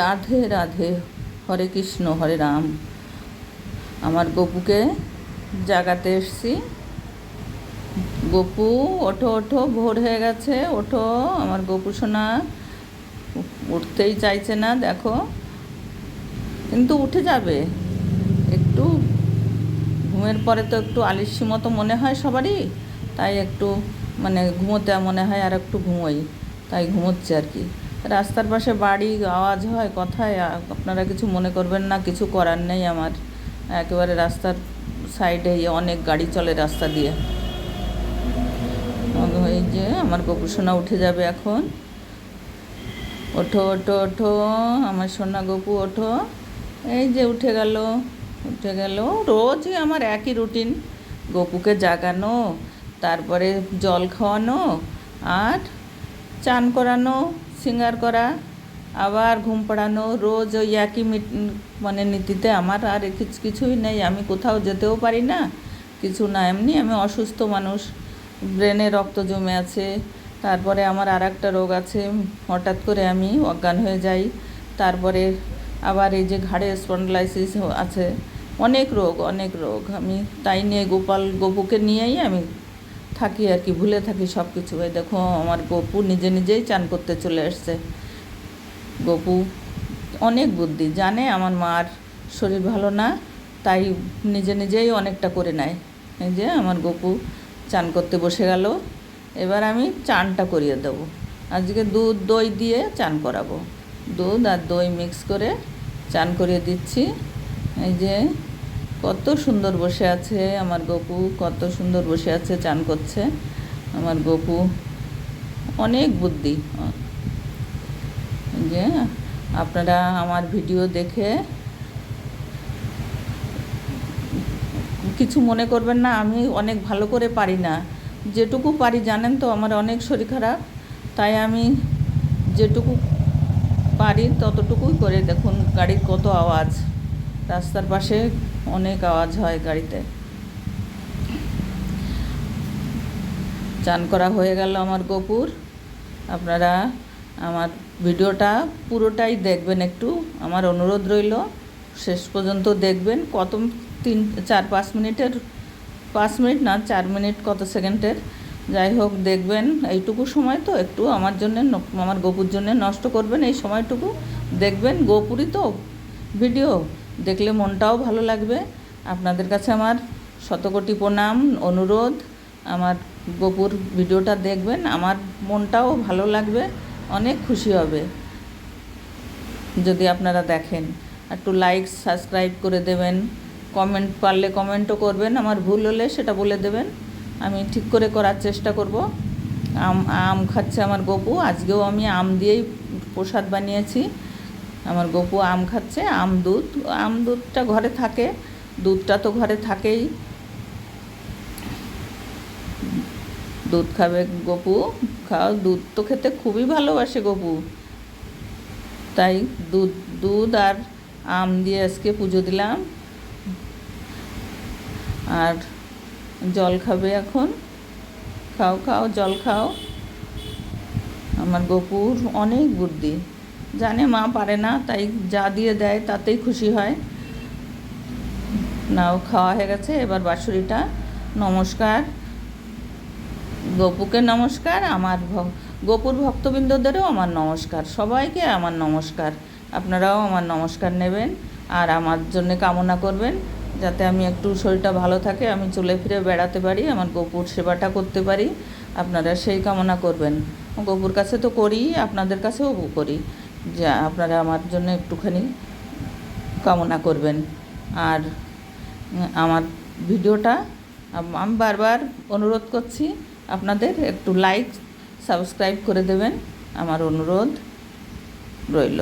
রাধে রাধে, হরে কৃষ্ণ, হরে রাম। আমার গপুকে জাগাতে এসছি। গপু, ওঠো ওঠো, ভোর হয়ে গেছে। ওঠো, আমার গপু সোনা। উঠতেই চাইছে না, দেখো। কিন্তু উঠে যাবে। একটু ঘুমের পরে তো একটু আলিস্যি মতো মনে হয় সবারই। তাই একটু মানে ঘুমোতে মনে হয় আর একটু ঘুমোই। তাই ঘুমোচ্ছে আর কি। রাস্তার পাশে বাড়ি, আওয়াজ হয়, কথায় আপনারা কিছু মনে করবেন না, কিছু করার নেই আমার। একেবারে রাস্তার সাইডেই অনেক গাড়ি চলে রাস্তা দিয়ে। এই যে আমার গপু সোনা উঠে যাবে এখন। ওঠো ওঠো ওঠো, আমার সোনা গপু, ওঠো। এই যে উঠে গেল উঠে গেল। রোজই আমার একই রুটিন, গপুকে জাগানো, তারপরে জল খাওয়ানো, আর চান করানো সিঙ্গার করা, আবার ঘুম পাড়ানো, রোজ ওই একই মানে নীতিতে আমার আর কিছু, কিছুই নেই, আমি কোথাও যেতেও পারি না, কিছু না, এমনি আমি অসুস্থ মানুষ, ব্রেনে রক্ত জমে আছে, তারপরে আমার আর একটা রোগ আছে, হঠাৎ করে আমি অজ্ঞান হয়ে যাই, তারপরে আবার এই যে ঘাড়ে স্পন্ডলাইসিস আছে, অনেক রোগ অনেক রোগ, আমি তাই নিয়ে গোপাল গপুকে নিয়েই আমি থাকি আর কি, ভুলে থাকি সব কিছু এই দেখো, আমার গপু নিজে নিজেই চান করতে চলে এসছে গপু অনেক বুদ্ধি, জানে আমার মার শরীর ভালো না, তাই নিজে নিজেই অনেকটা করে নেয়। এই যে আমার গপু চান করতে বসে গেল, এবার আমি চানটা করিয়ে দেবো। আজকে দুধ, দই দিয়ে চান করাবো। দুধ আর দই মিক্স করে চান করিয়ে দিচ্ছি। এই যে কত সুন্দর বসে আছে আমার গপু, কত সুন্দর বসে আছে, চান করছে আমার গপু। অনেক বুদ্ধি। যে আপনারা আমার ভিডিও দেখে কিছু মনে করবেন না, আমি অনেক ভালো করে পারি না। যেটুকু পারি জানেন তো, আমার অনেক শরীর খারাপ, তাই আমি যেটুকু পারি ততটুকুই করে দেখুন গাড়ির কত আওয়াজ। রাস্তার পাশে অনেক আওয়াজ হয় গাড়িতে। চান করা হয়ে গেল আমার গোপুর। আপনারা আমার ভিডিওটা পুরোটাই দেখবেন একটু। আমার অনুরোধ রইল, শেষ পর্যন্ত দেখবেন। কত তিন, চার, পাঁচ মিনিটের, পাঁচ মিনিট না, চার মিনিট কত সেকেন্ডের। যাই হোক, দেখবেন। এইটুকু সময় তো একটু আমার জন্য আমার গপুর জন্য নষ্ট করবেন এই সময়টুকু। দেখবেন গোপুরই তো ভিডিও। দেখলে মনটাও ভালো লাগবে। আপনাদের কাছে আমার শতকোটি প্রণাম, অনুরোধ। আমার গপুর ভিডিওটা দেখবেন, আমার মনটাও ভালো লাগবে, অনেক খুশি হবে। যদি আপনারা দেখেন, একটু লাইক সাবস্ক্রাইব করে দেবেন। কমেন্ট পারলে কমেন্টও করবেন, আমার ভুল হলে সেটা বলে দেবেন। আমি ঠিক করে করার চেষ্টা করব। আম আম খাচ্ছে আমার গপু, আজকেও আমি আম দিয়েই প্রসাদ বানিয়েছি। আমার গপু আম খাচ্ছে, আম দুধ, আম দুধটা ঘরে থাকে, দুধটা তো ঘরে থাকেই। দুধ খাবে গপু, খাও, দুধ তো খেতে খুবই ভালোবাসে গপু। তাই দুধ দুধ আর আম দিয়ে আজকে পুজো দিলাম। আর জল খাবে এখন। খাও খাও, জল খাও। আমার গপুর অনেক বুদ্ধি। জানে, মা পারে না, তাই যা দিয়ে দেয় তাতেই খুশি হয়। নাও, খাওয়া হয়ে গেছে। এবার বাঁশুরিটা, নমস্কার। গপুকে নমস্কার, আমার গোপুর ভক্তবৃন্দদেরও আমার নমস্কার। সবাইকে আমার নমস্কার। আপনারাও আমার নমস্কার নেবেন আর আমার জন্য কামনা করবেন, যাতে আমি একটু শরীরটা ভালো থাকে, আমি চলে ফিরে বেড়াতে পারি, আমার গপুর সেবাটা করতে পারি। আপনারা সেই কামনা করবেন। গপুর কাছে তো করি, আপনাদের কাছেও করি। যা আপনারা আমার জন্য একটুখানি কামনা করবেন। আর আমার ভিডিওটা আমি বারবার অনুরোধ করছি আপনাদের একটু লাইক সাবস্ক্রাইব করে দেবেন। আমার অনুরোধ রইল।